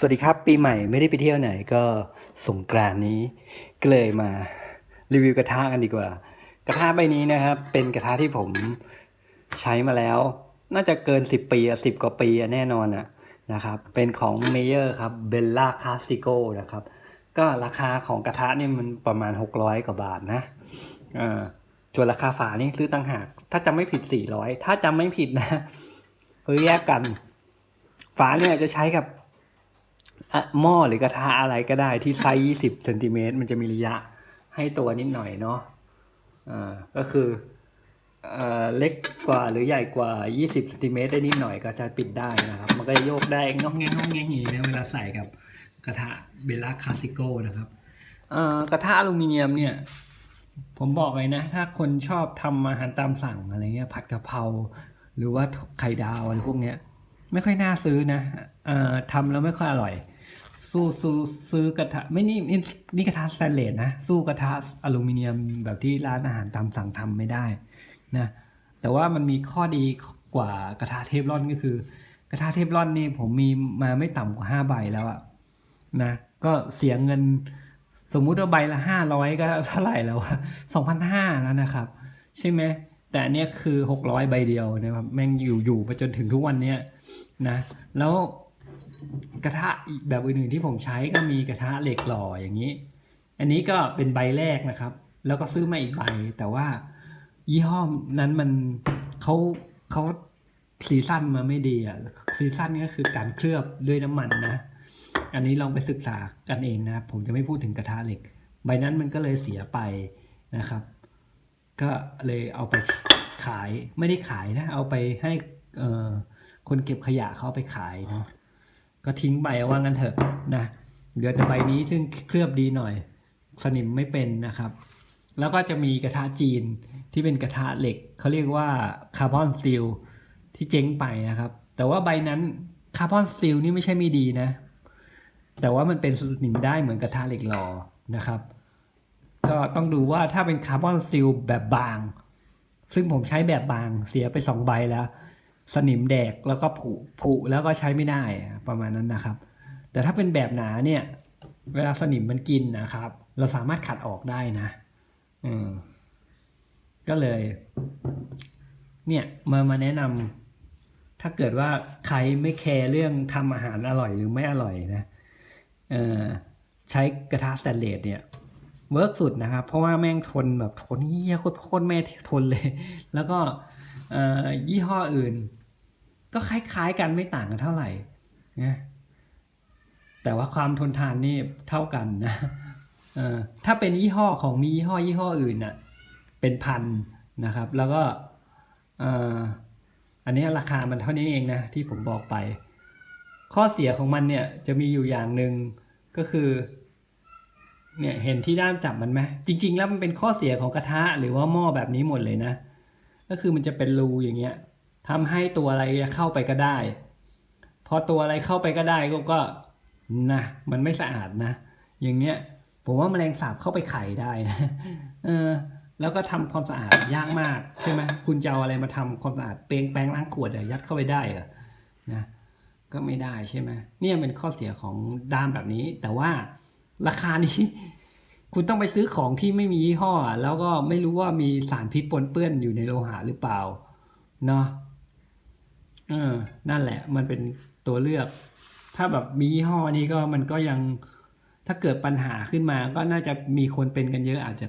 สวัสดีครับ ปีใหม่ไม่ได้ไปเที่ยวไหนก็สงกรานนี้ก็เลยมารีวิวกระทะกันดีกว่า กระทะใบนี้นะครับ เป็นกระทะที่ผมใช้มาแล้ว น่าจะเกิน 10 ปีสิบกว่าปีอะแน่นอนอะนะครับ เป็นของเมเยอร์ครับเบลล่าคาสติโกนะครับ ก็ราคาของกระทะนี่มันประมาณ 600 กว่าบาทนะเออส่วนราคาฝานี่ซื้อตั้งหาก ถ้าจำไม่ผิด 400 ถ้าจำไม่ผิดนะเฮ้ยแยกกัน ฝาเนี่ยจะใช้กับ หม้อหรือกระทะอะไรก็ได้ที่ไซส์20เซนติเมตรมันจะมีระยะให้ตัวนิดหน่อยเนาะอ่าก็คือเอ่อเล็กกว่าหรือใหญ่กว่า 20เซนติเมตรได้นิดหน่อยก็จะปิดได้นะครับ มันก็จะโยกได้งองแงงงองแงงอย่างนี้นะเวลาใส่กับกระทะเบลล่าคลาสิโกนะครับเอ่อกระทะอลูมิเนียมเนี่ย ผมบอกเลยนะ ถ้าคนชอบทำอาหารตามสั่งอะไรเงี้ยผัดกะเพราหรือว่าไข่ดาวอะไรพวกเนี้ย ไม่ค่อยน่าซื้อนะเอ่อทำแล้วไม่ค่อยอร่อย สู้สู้ซื้อกระทะไม่นี่นี่นี่กระทะสแตนเลสนะสู้กระทะอลูมิเนียมแบบที่ร้านอาหารตามสั่งทำไม่ได้นะแต่ว่ามันมีข้อดีกว่ากระทะเทฟลอนก็คือ กระทะเทฟลอนนี่ผมมีมาไม่ต่ำกว่าห้าใบแล้วอะนะก็เสียเงินสมมุติว่าใบละห้าร้อยก็เท่าไหร่แล้วสองพันห้าแล้วนะครับ ใช่ไหม แต่อันเนี้ยคือหกร้อยใบเดียวนะครับแม่งอยู่อยู่มาจนถึงทุกวันเนี้ยนะ แล้วกระทะแบบอื่นๆที่ผมใช้ก็มีกระทะเหล็กหล่ออย่างนี้ อันนี้ก็เป็นใบแรกนะครับ แล้วก็ซื้อมาอีกใบ แต่ว่ายี่ห้อนั้นมันเขาเขาซีซั่นมาไม่ดีอะซีซั่นก็คือการเคลือบด้วยน้ำมันนะ อันนี้ลองไปศึกษากันเองนะครับ ผมจะไม่พูดถึงกระทะเหล็ก ใบนั้นมันก็เลยเสียไปนะครับ ก็เลยเอาไปขายไม่ได้ขายนะ เอาไปให้เอ่อคนเก็บขยะเขาเอาไปขายเนาะก็ทิ้งใบว่างั้นเถอะนะเหลือแต่ใบนี้ซึ่งเคลือบดีหน่อย สนิมไม่เป็นนะครับ แล้วก็จะมีกระทะจีนที่เป็นกระทะเหล็กเขาเรียกว่าคาร์บอนสตีลที่เจ๊งไปนะครับ แต่ว่าใบนั้นคาร์บอนสตีลนี่ไม่ใช่ไม่ดีนะ แต่ว่ามันเป็นสนิมได้เหมือนกระทะเหล็กหล่อนะครับ ก็ต้องดูว่าถ้าเป็นคาร์บอนสตีลแบบบาง ซึ่งผมใช้แบบบางเสียไปสองใบแล้ว สนิมแดกแล้วก็ผุผุแล้วก็ใช้ไม่ได้ประมาณนั้นนะครับ แต่ถ้าเป็นแบบหนาเนี่ย เวลาสนิมมันกินนะครับ เราสามารถขัดออกได้นะอืมก็เลย เนี่ยมามาแนะนำถ้าเกิดว่าใครไม่แคร์เรื่องทำอาหารอร่อยหรือไม่อร่อยนะเออใช้กระทะสแตนเลสเนี่ย เวิร์กสุดนะครับ เพราะว่าแม่งทนแบบทนเยี่ยโคตรโคตรแม่ทนเลย แล้วก็ยี่ห้ออื่น ก็คล้ายๆกันไม่ต่างกันเท่าไหร่นะแต่ว่าความทนทานนี่เท่ากันนะถ้าเป็นยี่ห้อของมียี่ห้อยี่ห้ออื่นน่ะเป็นพันนะครับ แล้วก็อันนี้ราคามันเท่านี้เองนะที่ผมบอกไป ข้อเสียของมันเนี่ยจะมีอยู่อย่างหนึ่งก็คือ เนี่ยเห็นที่ด้ามจับมันไหมจริง ๆ แล้วมันเป็นข้อเสียของกระทะหรือว่าหม้อแบบนี้หมดเลยนะ ก็คือมันจะเป็นรูอย่างเงี้ยทำให้ตัวอะไรเข้าไปก็ได้ พอตัวอะไรเข้าไปก็ได้ก็ก็นะมันไม่สะอาดนะ อย่างเงี้ยผมว่าแมลงสาบเข้าไปไข่ได้นะเออแล้วก็ทำความสะอาดยากมากใช่ไหมคุณจะเอาอะไรมาทำความสะอาดเปรงแปรงล้างขวดยัดเข้าไปได้เหรอนะก็ไม่ได้ใช่ไหมเนี่ยเป็นข้อเสียของด้ามแบบนี้ แต่ว่า ราคานี้ คุณต้องไปซื้อของที่ไม่มียี่ห้อ แล้วก็ไม่รู้ว่ามีสารพิษปนเปื้อนอยู่ในโลหะหรือเปล่า เนาะเออ นั่นแหละ มันเป็นตัวเลือก ถ้าแบบมียี่ห้อนี้ก็มันก็ยังถ้าเกิดปัญหาขึ้นมาก็น่าจะมีคนเป็นกันเยอะอาจจะ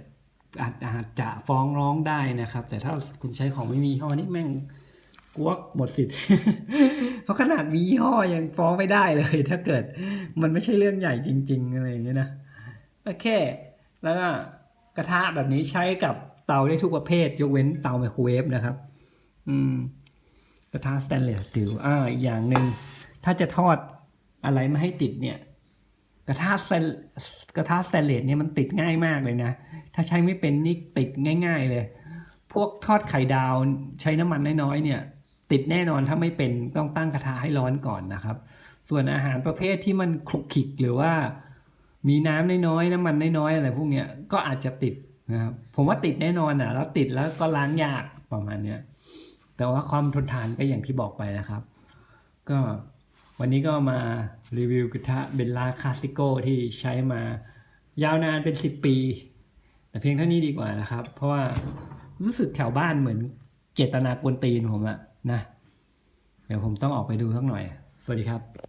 อาจอาจจะฟ้องร้องได้นะครับ แต่ถ้าคุณใช้ของไม่มียี่ห้อนี้แม่ง กวกหมดสิทธิ์เพราะขนาดมียี่ห้อยังฟ้องไม่ได้เลย ถ้าเกิดมันไม่ใช่เรื่องใหญ่จริง ๆ อะไรอย่างเงี้ยนะโอเค แล้วก็กระทะแบบนี้ใช้กับเตาได้ทุกประเภท ยกเว้นเตาไมโครเวฟนะครับ อืม กระทะสแตนเลสสตีลอ่าอีกอย่างหนึ่งถ้าจะทอดอะไรไม่ให้ติดเนี่ย กระทะสแตนกระทะสแตนเลสเนี่ยมันติดง่ายมากเลยนะ ถ้าใช้ไม่เป็นนี่ติดง่าย ๆ เลย พวกทอดไข่ดาวใช้น้ำมันน้อยๆเนี่ย ติดแน่นอนถ้าไม่เป็นต้องตั้งกระทะให้ร้อนก่อนนะครับ ส่วนอาหารประเภทที่มันคลุกคลิกหรือว่า มีน้ำน้อยๆน้ำมันน้อยๆอะไรพวกเนี้ยก็อาจจะติดนะครับผมว่าติดแน่นอนอะ แล้วติดแล้วก็ล้างยากประมาณเนี้ยแต่ว่าความทนทานก็อย่างที่บอกไปนะครับ ก็วันนี้ก็มารีวิวกระทะเบลลาคาสติโกที่ใช้มายาวนานเป็น 10 ปี แต่เพียงเท่านี้ดีกว่านะครับ เพราะว่ารู้สึกแถวบ้านเหมือนเจตนากวนตีนผมอะ นะ เดี๋ยวผมต้องออกไปดูสักหน่อย สวัสดีครับ